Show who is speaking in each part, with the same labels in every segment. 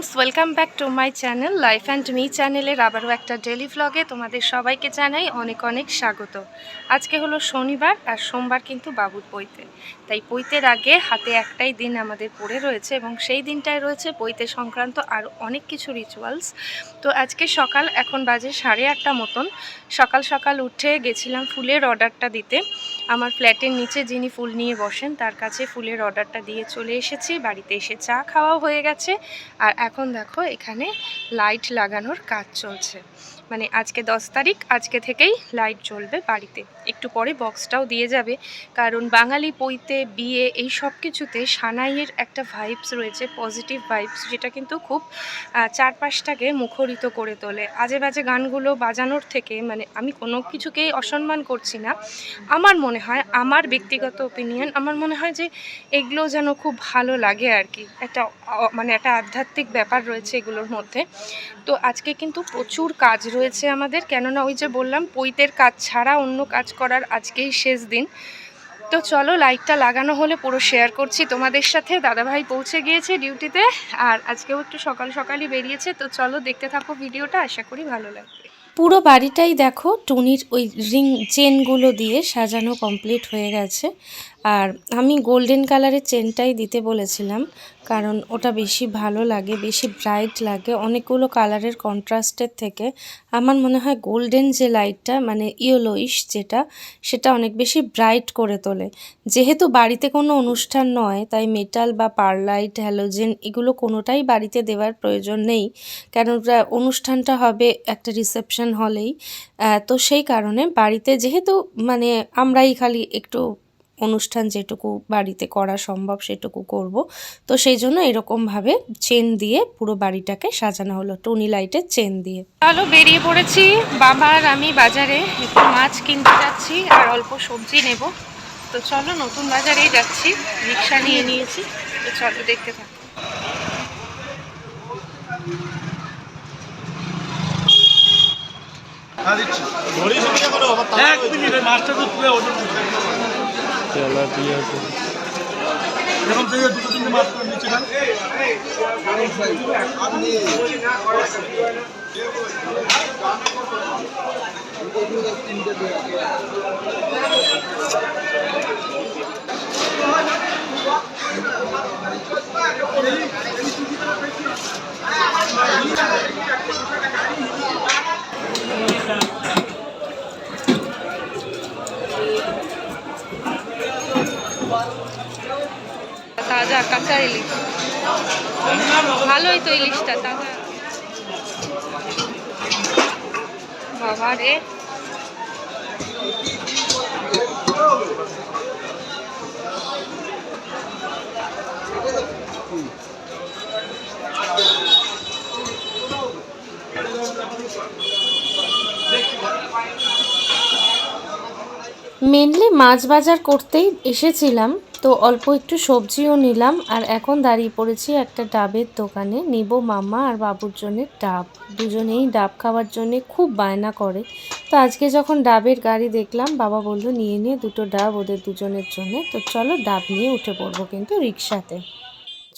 Speaker 1: Friends welcome back to my channel life and me চ্যানেলের আবারও একটা ডেলি ভ্লগে তোমাদের সবাইকে জানাই অনেক অনেক স্বাগত। আজকে হলো শনিবার আর সোমবার কিন্তু বাবুর পৈতে। তাই পৈতের আগে হাতে একটাই দিন আমাদের পড়ে রয়েছে এবং সেই দিনটায় রয়েছে পৈতে সংক্রান্ত আর অনেক কিছু রিচুয়ালস তো আজকে সকাল এখন বাজে সাড়ে আটটা মতন। সকাল সকাল উঠে গেছিলাম ফুলের অর্ডারটা দিতে। আমার ফ্ল্যাটের নিচে যিনি ফুল নিয়ে বসেন, তার কাছে ফুলের অর্ডারটা দিয়ে চলে এসেছি। বাড়িতে এসে চা খাওয়াও হয়ে গেছে। আর এখন দেখো, এখানে লাইট লাগানোর কাজ চলছে। মানে আজকে দশ তারিখ, আজকে থেকেই লাইট জ্বলবে বাড়িতে। একটু পরে বক্সটাও দিয়ে যাবে। কারণ বাঙালি পৈতে বিয়ে এই সব কিছুতে সানাইয়ের একটা ভাইবস রয়েছে পজিটিভ ভাইবস যেটা কিন্তু খুব চারপাশটাকে মুখরিত করে তোলে। আজে বাজে গানগুলো বাজানোর থেকে মানে আমি কোনো কিছুকেই অসম্মান করছি না। আমার মনে হয়, আমার ব্যক্তিগত ওপিনিয়ন আমার মনে হয় যে এগুলো যেন খুব ভালো লাগে আর কি। একটা মানে একটা আধ্যাত্মিক ব্যাপার রয়েছে এগুলোর মধ্যে। তো আজকে কিন্তু প্রচুর কাজ রয়েছে। আমাদের। কেননা ওই যে বললাম, পৈতের কাজ ছাড়া অন্য কাজ করার আজকেই শেষ দিন। তো চলো লাইটটা লাগানো হলে পুরো শেয়ার করছি। তোমাদের সাথে দাদাভাই পৌঁছে গিয়েছে ডিউটিতে, আর আজকেও একটু সকাল সকালই বেরিয়েছে। তো চলো, দেখতে থাকো ভিডিওটা, আশা করি ভালো লাগবে। পুরো বাড়িটাই দেখো টুনির ওই রিং চেনগুলো দিয়ে সাজানো কমপ্লিট হয়ে গেছে। আর আমি গোল্ডেন কালারের চেনটাই দিতে বলেছিলাম, কারণ ওটা বেশি ভালো লাগে, বেশি ব্রাইট লাগে। অনেকগুলো কালারের কন্ট্রাস্টের থেকে আমার মনে হয় গোল্ডেন যে লাইটটা মানে ইয়েলোইশ যেটা, সেটা অনেক বেশি ব্রাইট করে তোলে। যেহেতু বাড়িতে কোনো অনুষ্ঠান নয়, তাই মেটাল বা পারলাইট, হ্যালোজেন এগুলো কোনোটাই বাড়িতে দেওয়ার প্রয়োজন নেই কেন অনুষ্ঠানটা হবে একটা রিসেপশন হলেই। তো সেই কারণে বাড়িতে যেহেতু মানে আমরাই খালি একটু অনুষ্ঠান যেটুকু বাড়িতে করা সম্ভব সেটুকু করব। তো সেই জন্য এরকমভাবে চেন দিয়ে পুরো বাড়িটাকে সাজানো হলো টুনি লাইটের চেন দিয়ে। চলো বেরিয়ে পড়েছি বাবা আর আমি বাজারে। একটু মাছ কিনতে যাচ্ছি আর অল্প সবজি নেব। তো চলো নতুন বাজারেই যাচ্ছি রিক্সা নিয়ে নিয়েছি। তো চলো দেখতে থাকো।
Speaker 2: এক মিনিট মাছটা তো তুলে
Speaker 3: তেলাপিয়া
Speaker 2: এরকম থেকে দুটো তিনটে মাছ করে নিচে খান
Speaker 1: তাজা কাঁচা ইলিশ। ভালোই তো ইলিশটা বাবা রে। মেনলি মাছ বাজার করতেই এসেছিলাম। তো অল্প একটু সবজিও নিলাম, আর এখন দাঁড়িয়ে পড়েছি একটা ডাবের দোকানে। নিব মামা আর বাবুর জন্য ডাব। দুজনেই ডাব খাওয়ার জন্য খুব বায়না করে। তো আজকে যখন ডাবের গাড়ি দেখলাম, বাবা বলল, নিয়ে নিয়ে দুটো ডাব ওদের দুজনের জন্য। তো চলো ডাব নিয়ে উঠে পড়ব কিন্তু রিক্সাতে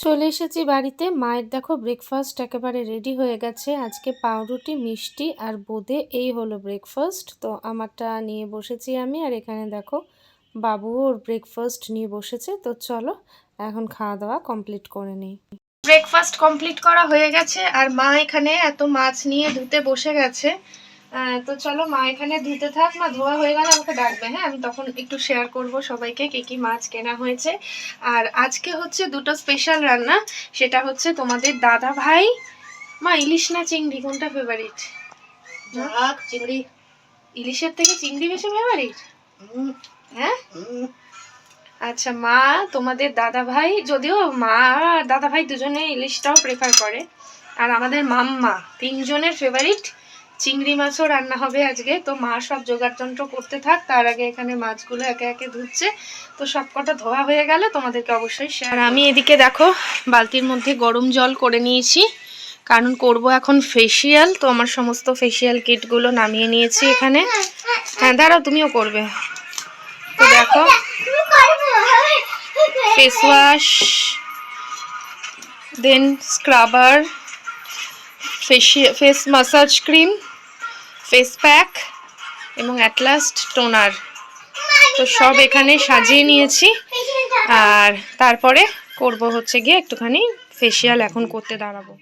Speaker 1: চলে এসেছি বাড়িতে। মায়ের দেখো ব্রেকফাস্ট একেবারে রেডি হয়ে গেছে। আজকে পাউরুটি, মিষ্টি আর বোঁদে এই হলো ব্রেকফাস্ট তো আমারটা নিয়ে বসেছি আমি, আর এখানে দেখো বাবু ওর ব্রেকফাস্ট নিয়ে বসেছে তো চলো এখন খাওয়া দাওয়া কমপ্লিট করে নিই। ব্রেকফাস্ট কমপ্লিট করা হয়ে গেছে আর মা এখানে এত মাছ নিয়ে ধুতে বসে গেছে। তো চলো মা এখানে ধুতে থাক মা ধোয়া হয়ে গেলে আমাকে ডাকবে হ্যাঁ? আমি তখন একটু শেয়ার করব সবাইকে কি কি মাছ কেনা হয়েছে। আর আজকে হচ্ছে দুটো স্পেশাল রান্না সেটা হচ্ছে তোমাদের দাদা ভাই মা ইলিশ না চিংড়ি কোনটা ফেভারিট
Speaker 4: চিংড়ি।
Speaker 1: ইলিশের থেকে চিংড়ি বেশি ফেভারিট হ্যাঁ? আচ্ছা মা তোমাদের দাদা ভাই যদিও মা আর দাদা ভাই দুজনে ইলিশটাও প্রেফার করে আর আমাদের মাম্মা তিনজনের ফেভারিট চিংড়ি মাছও রান্না হবে আজকে তো মা সব জোগাড় যন্ত্র করতে থাক তার আগে এখানে মাছগুলো একে একে ধুচ্ছে তো সব কটা ধোয়া হয়ে গেলে তোমাদেরকে অবশ্যই শেয়ার আমি এদিকে দেখো বালতির মধ্যে গরম জল করে নিয়েছি কারণ করব এখন ফেসিয়াল তো আমার সমস্ত ফেসিয়াল কিটগুলো নামিয়ে নিয়েছি এখানে। হ্যাঁ দাঁড়াও তুমিও করবে। তো দেখো face wash then scrubber face massage cream face pack এবং অ্যাটলাস্ট টোনার তো সব এখানে সাজিয়ে নিয়েছি। আর তারপরে করব হচ্ছে গিয়ে একটুখানি ফেসিয়াল এখন করতে দাঁড়াবো।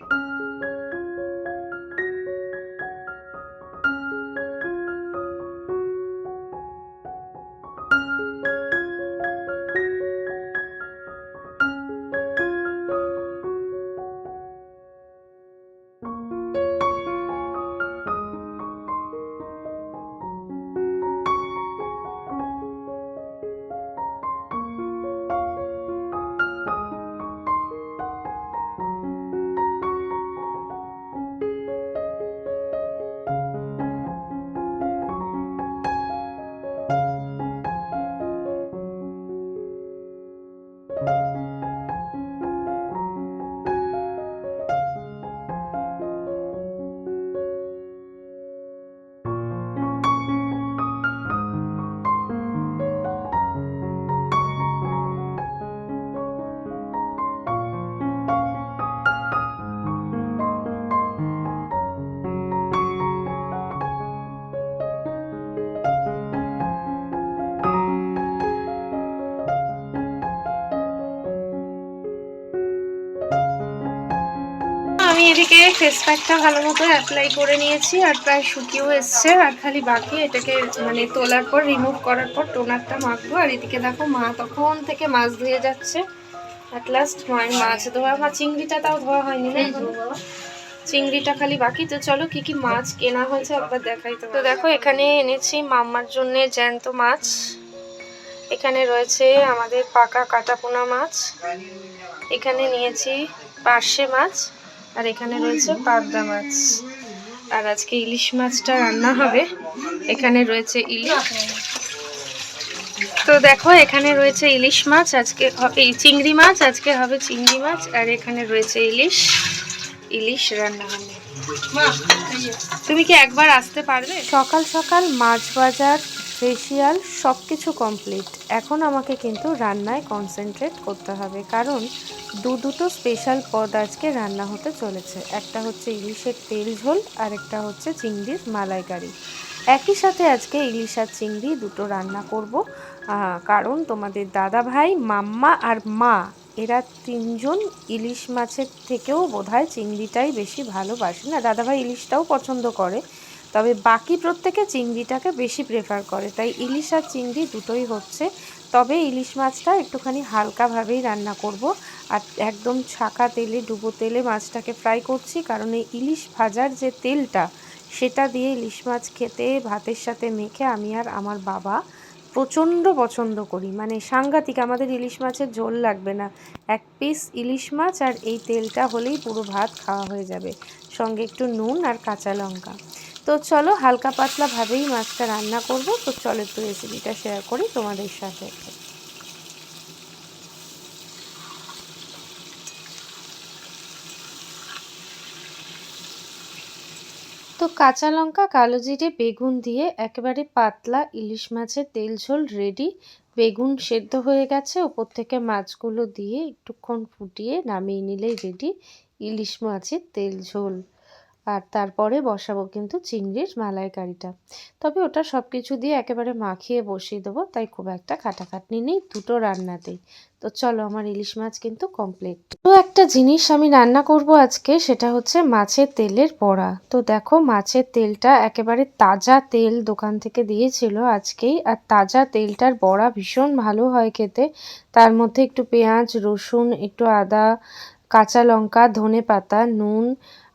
Speaker 1: এদিকে ফেস প্যাকটা ভালো মতো অ্যাপ্লাই করে নিয়েছি আর প্রায় শুকিয়েও এসছে আর খালি বাকি এটাকে মানে তোলার পর রিমুভ করার পর টোনারটা মাখবো। আর এদিকে দেখো মা তখন থেকে মাছ ধুয়ে যাচ্ছে। অ্যাট লাস্ট মায়ের মাছ ধোয়া মা চিংড়িটা তাও ধোয়া হয়নি না? চিংড়িটা খালি বাকি। তো চলো কি কি মাছ কেনা হয়েছে একবার দেখাই তো তো দেখো এখানে এনেছি মাম্মার জন্য জ্যান্ত মাছ। এখানে রয়েছে আমাদের পাকা কাটাপোনা মাছ। এখানে নিয়েছি পার্শে মাছ। আর এখানে রয়েছে পাবদা মাছ। আর আজকে ইলিশ মাছটা রান্না হবে। এখানে রয়েছে ইলিশ। তো দেখো এখানে রয়েছে ইলিশ মাছ আজকে হ- এই চিংড়ি মাছ আজকে হবে চিংড়ি মাছ আর এখানে রয়েছে ইলিশ। ইলিশ রান্না হবে। তুমি কি একবার আসতে পারবে? সকাল সকাল মাছ বাজার ফেসিয়াল সব কিছু কমপ্লিট এখন আমাকে কিন্তু রান্নায় কনসেন্ট্রেট করতে হবে, কারণ দু দুটো স্পেশাল পদ আজকে রান্না হতে চলেছে। একটা হচ্ছে ইলিশের তেল ঝোল আর একটা হচ্ছে চিংড়ির মালাইকারি। একই সাথে আজকে ইলিশ আর চিংড়ি দুটো রান্না করব। কারণ তোমাদের দাদা ভাই মাম্মা আর মা, এরা তিনজন ইলিশ মাছের থেকেও বোধহয় চিংড়িটাই বেশি ভালোবাসে। না, দাদাভাই ইলিশটাও পছন্দ করে তবে বাকি প্রত্যেকে চিংড়িটাকে বেশি প্রেফার করে। তাই ইলিশ আর চিংড়ি দুটোই হচ্ছে। তবে ইলিশ মাছটা একটুখানি হালকাভাবেই রান্না করব। আর একদম ছাকা তেলে, ডুবো তেলে মাছটাকে ফ্রাই করছি। কারণ এই ইলিশ ভাজার যে তেলটা, সেটা দিয়ে ইলিশ মাছ খেতে, ভাতের সাথে মেখে আমি আর আমার বাবা প্রচণ্ড পছন্দ করি। মানে সাংঘাতিক, আমাদের ইলিশ মাছের ঝোল লাগবে না। এক পিস ইলিশ মাছ আর এই তেলটা হলেই পুরো ভাত খাওয়া হয়ে যাবে। সঙ্গে একটু নুন আর কাঁচা লঙ্কা। তো চলো হালকা পাতলাভাবেই মাছটা রান্না করব। তো চলো একটু রেসিপিটা শেয়ার করি তোমাদের সাথে। তো কাঁচা লঙ্কা, কালো জিরে, বেগুন দিয়ে একেবারে পাতলা ইলিশ মাছের তেল ঝোল রেডি বেগুন সেদ্ধ হয়ে গেছে, ওপর থেকে মাছগুলো দিয়ে একটুক্ষণ ফুটিয়ে নামিয়ে নিলেই রেডি ইলিশ মাছের তেল ঝোল। আর তারপরে বসাবো কিন্তু চিংড়ির মালাইকারিটা। তবে ওটা সব কিছু দিয়ে একেবারে মাখিয়ে বসিয়ে দেবো, তাই খুব একটা খাটাখাটনি নেই দুটো রান্নাতেই। তো চলো আমার ইলিশ মাছ কিন্তু কমপ্লিট তো একটা জিনিস আমি রান্না করব আজকে, সেটা হচ্ছে মাছের তেলের বড়া। তো দেখো মাছের তেলটা একেবারে তাজা তেল দোকান থেকে দিয়েছিল আজকেই, আর তাজা তেলটার বড়া ভীষণ ভালো হয় খেতে। তার মধ্যে একটু পেঁয়াজ, রসুন, একটু আদা, কাঁচা লঙ্কা ধনে পাতা নুন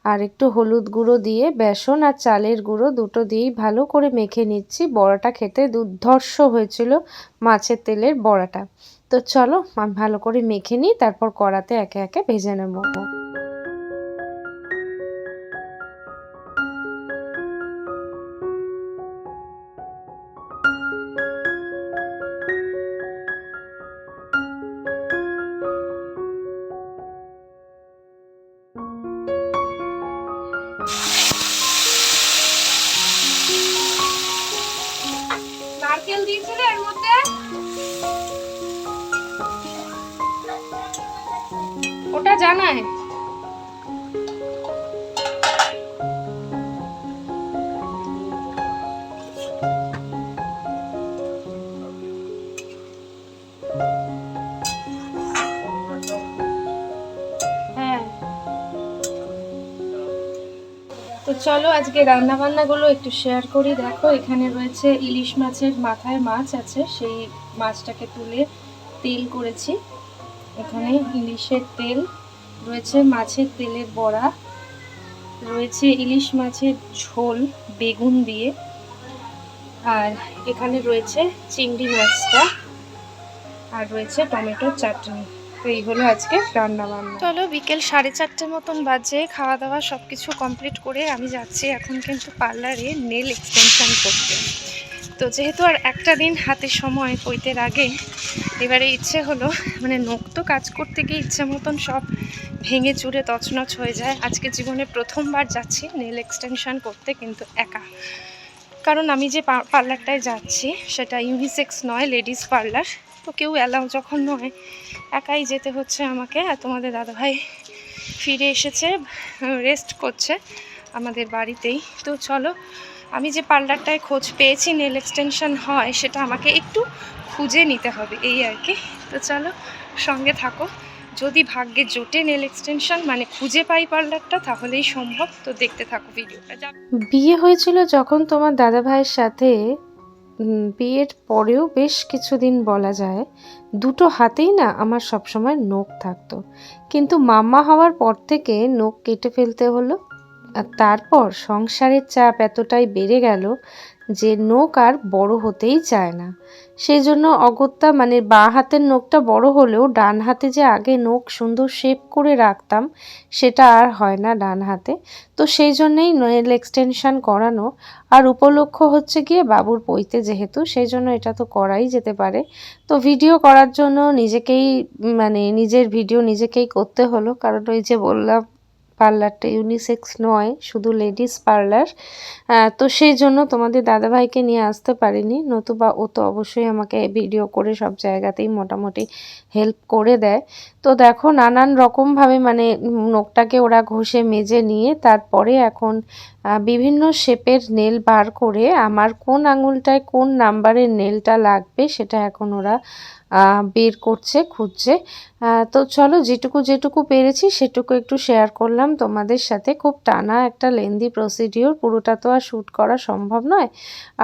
Speaker 1: আর একটু হলুদ গুঁড়ো দিয়ে, বেসন আর চালের গুঁড়ো দুটো দিয়েই ভালো করে মেখে নিচ্ছি। বড়াটা খেতে দুর্ধর্ষ হয়েছিল মাছের তেলের বড়াটা। তো চলো ভালো করে মেখে নিই, তারপর কড়াতে একে একে ভেজে নেব। হ্যাঁ। তো চলো আজকে রান্না বান্নাগুলো একটু শেয়ার করি। দেখো, এখানে রয়েছে ইলিশ মাছের মাথায় মাছ আছে। সেই মাছটাকে তুলে তেল করেছি। এখানে ইলিশের তেল, রয়েছে মাছের তেলের বড়া, রয়েছে ইলিশ মাছের ঝোল, বেগুন দিয়ে। আর এখানে রয়েছে চিংড়ি মাছটা আর রয়েছে টমেটোর চাটনি। তো এই হলো আজকে রান্না বান্না চলো বিকেল সাড়ে চারটে মতন বাজে খাওয়া দাওয়া সব কিছু কমপ্লিট করে আমি যাচ্ছি এখন কিন্তু পার্লারে নেল এক্সটেনশন করতে। তো যেহেতু আর একটা দিন হাতে সময় পৈতের আগে, এবারে ইচ্ছে হলো মানে নখ তো কাজ করতে গিয়ে ইচ্ছে মতন সব ভেঙে চুরে তছনছ হয়ে যায়। আজকে জীবনে প্রথমবার যাচ্ছি নেল এক্সটেনশন করতে কিন্তু একা। কারণ আমি যে পার্লারটায় যাচ্ছি, সেটা ইউনিসেক্স নয় লেডিস পার্লার তো কেউ অ্যালাউ যখন নয়, একাই যেতে হচ্ছে আমাকে। আর তোমাদের দাদাভাই ফিরে এসেছে রেস্ট করছে আমাদের বাড়িতেই। তো চলো, আমি যে পার্লারটায় খোঁজ পেয়েছি নেল এক্সটেনশন হয়, সেটা আমাকে একটু খুঁজে নিতে হবে, এই আর কি। তো চলো, সঙ্গে থাকো। যদি ভাগ্যে জোটে নেল এক্সটেনশন মানে খুঁজে পাই পার্লারটা, তাহলেই সম্ভব। তো দেখতে থাকো ভিডিওটা বিয়ে হয়েছিল যখন তোমার দাদা ভাইয়ের সাথে বিয়ের পরেও বেশ কিছুদিন বলা যায়, দুটো হাতেই না আমার সবসময় নখ থাকতো। কিন্তু মাম্মা হওয়ার পর থেকে নখ কেটে ফেলতে হলো। আর তারপর সংসারের চাপ এতটাই বেড়ে গেল যে নখ আর বড় হতেই চায় না। সেই জন্য অগত্যা মানে বাঁ হাতের নখটা বড় হলেও ডান হাতে যে আগে নখ সুন্দর শেপ করে রাখতাম, সেটা আর হয় না ডান হাতে। তো সেই জন্যেই নেল এক্সটেনশন করানো। আর উপলক্ষ হচ্ছে গিয়ে বাবুর পইতে যেহেতু সেই জন্য এটা তো করাই যেতে পারে। তো ভিডিও করার জন্য নিজেকেই মানে নিজের ভিডিও নিজেকেই করতে হলো। কারণ ওই যে বললাম পার্লারটা ইউনিসেক্স নয়, শুধু লেডিস পার্লার। তো সেই জন্য তোমাদের দাদাভাইকে নিয়ে আসতে পারিনি। নতুবা ও তো অবশ্যই আমাকে ভিডিও করে সব জায়গাতেই মোটামুটি হেল্প করে দেয়। তো দেখো, নানান রকমভাবে মানে নখটাকে ওরা ঘষে মেজে নিয়ে তারপরে এখন বিভিন্ন শেপের নেল বার করে আমার কোন আঙুলটায় কোন নাম্বারের নেলটা লাগবে সেটা এখন ওরা বের করছে, খুঁজছে। তো চলো যেটুকু যেটুকু পেরেছি সেটুকু একটু শেয়ার করলাম। তোমাদের সাথে খুব টানা একটা লেন্দি প্রসিডিওর পুরোটা তো আর শ্যুট করা সম্ভব নয়।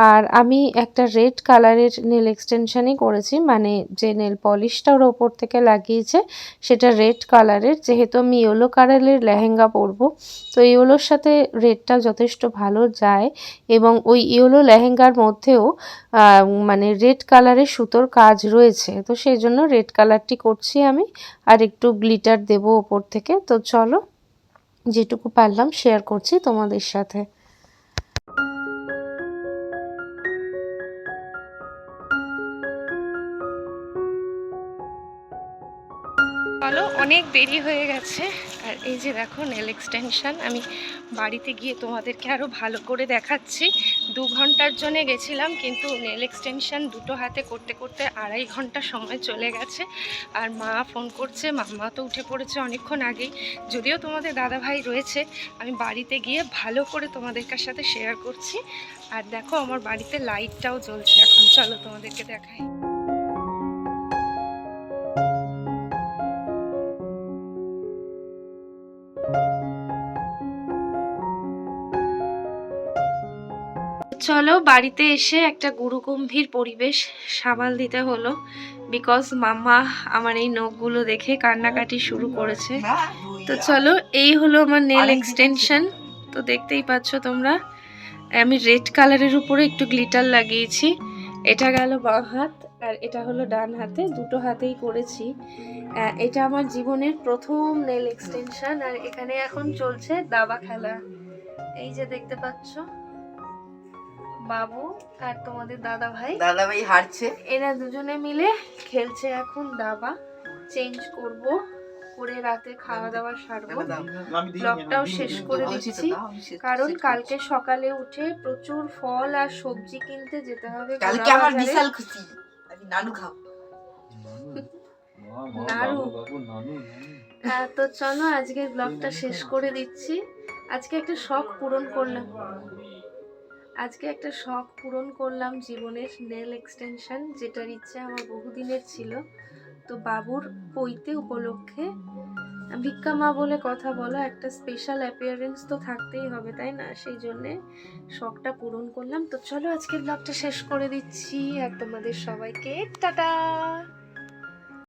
Speaker 1: আর আমি একটা রেড কালারের নেল এক্সটেনশনই করেছি মানে যে নেল পলিশটা ওর ওপর থেকে লাগিয়েছে, সেটা রেড কালারের যেহেতু আমি ইয়েলো কালারের লেহেঙ্গা পরবো, তো ইয়েলোর সাথে রেডটা যথেষ্ট ভালো যায়। এবং ওই ইয়েলো লেহেঙ্গার মধ্যেও মানে রেড কালারের সুতোর কাজ রয়েছে। তো সেই জন্য রেড কালারটি করছি আমি। আর একটু গ্লিটার দেব ওপর থেকে। তো চলো, যেটুকু পারলাম শেয়ার করছি তোমাদের সাথে। অনেক দেরি হয়ে গেছে। এই যে দেখো নেল এক্সটেনশন আমি বাড়িতে গিয়ে তোমাদেরকে আরও ভালো করে দেখাচ্ছি। দু ঘণ্টার জন্য গেছিলাম, কিন্তু নেল এক্সটেনশন দুটো হাতে করতে করতে আড়াই ঘণ্টা সময় চলে গেছে। আর মা ফোন করছে, মাম্মা তো উঠে পড়েছে অনেকক্ষণ আগেই। যদিও তোমাদের দাদা ভাই রয়েছে, আমি বাড়িতে গিয়ে ভালো করে তোমাদের সাথে শেয়ার করছি। আর দেখো, আমার বাড়িতে লাইটটাও জ্বলছে। এখন চলো তোমাদেরকে দেখাই। চলো বাড়িতে এসে একটা গুরুগম্ভীর পরিবেশ সামাল দিতে হলো বিকজ মাম্মা আমার এই নখগুলো দেখে কান্নাকাটি শুরু করেছে। তো চলো এই হলো আমার নেল এক্সটেনশন তো দেখতেই পাচ্ছ তোমরা আমি রেড কালারের উপরে একটু গ্লিটার লাগিয়েছি। এটা গেল বাঁ হাত আর এটা হলো ডান হাতে দুটো হাতেই করেছি। এটা আমার জীবনের প্রথম নেল এক্সটেনশন আর এখানে এখন চলছে দাবা খেলা। এই যে দেখতে পাচ্ছ বাবু আর তোমাদের দাদা ভাই
Speaker 4: দাদা ভাই হারছে।
Speaker 1: এরা দুজনে মিলে খেলছে এখন দাবা। চেঞ্জ করব করে রাতে খাওয়া দাওয়া সারবো ব্লগটাও শেষ করে দিচ্ছি। কারণ কালকে সকালে উঠে প্রচুর ফল আর সবজি কিনতে যেতে হবে
Speaker 4: কালকে আমার বিশাল খুশি। আমি নানু খাব।
Speaker 1: নাড়ু। তো চলো আজকের ব্লগটা শেষ করে দিচ্ছি। আজকে একটা শখ পূরণ করলাম। আজকে একটা শখ পূরণ করলাম জীবনের নেল এক্সটেনশন যেটার ইচ্ছে আমার বহুদিনের ছিল। তো বাবুর পৈতে উপলক্ষে ভিক্ষা মা বলে কথা বলো একটা স্পেশাল অ্যাপিয়ারেন্স তো থাকতেই হবে, তাই না? সেই জন্যে শখটা পূরণ করলাম। তো চলো আজকের ব্লগটা শেষ করে দিচ্ছি। আর তোমাদের সবাইকে টাটা!